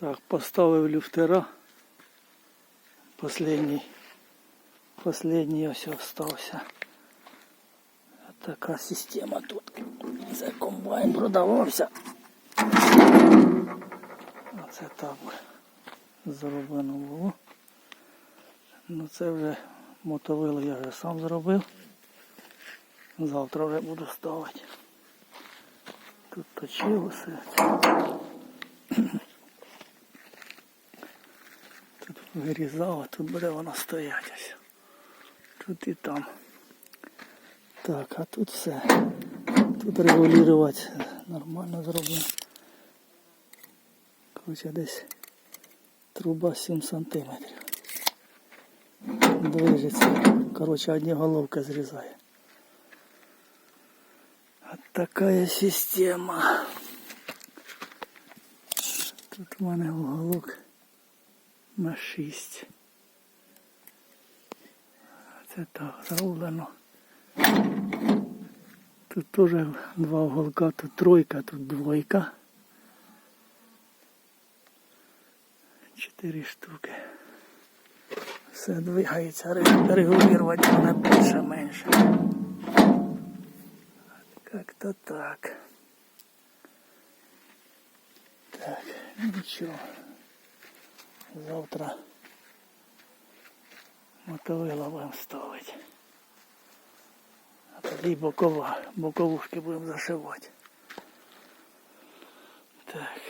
Так, поставив люфтера. Последній. Последній ось остався. Така система тут. Це комбайн продавався. Оце так зроблено було. Ну це вже мотовило я вже сам зробив. Завтра вже буду ставити. Тут точило все. Тут буде воно стоять ось. Тут і там. Так, а тут все. Тут регулювати нормально зроблено. Короче, десь труба 7 сантиметрів. Движеться. Короче, одні головки зрізає. Вот такая система. Тут у мене уголок на 6. Це так зроблено. Тут теж два уголка, тут тройка, тут двойка. Чотири штуки. Все двигається, ре- регулювати вона більше менше. Как-то так. Так, нічого. Завтра мотовила будемо ставити. А тоді бокова. Боковушки будемо зашивати. Так.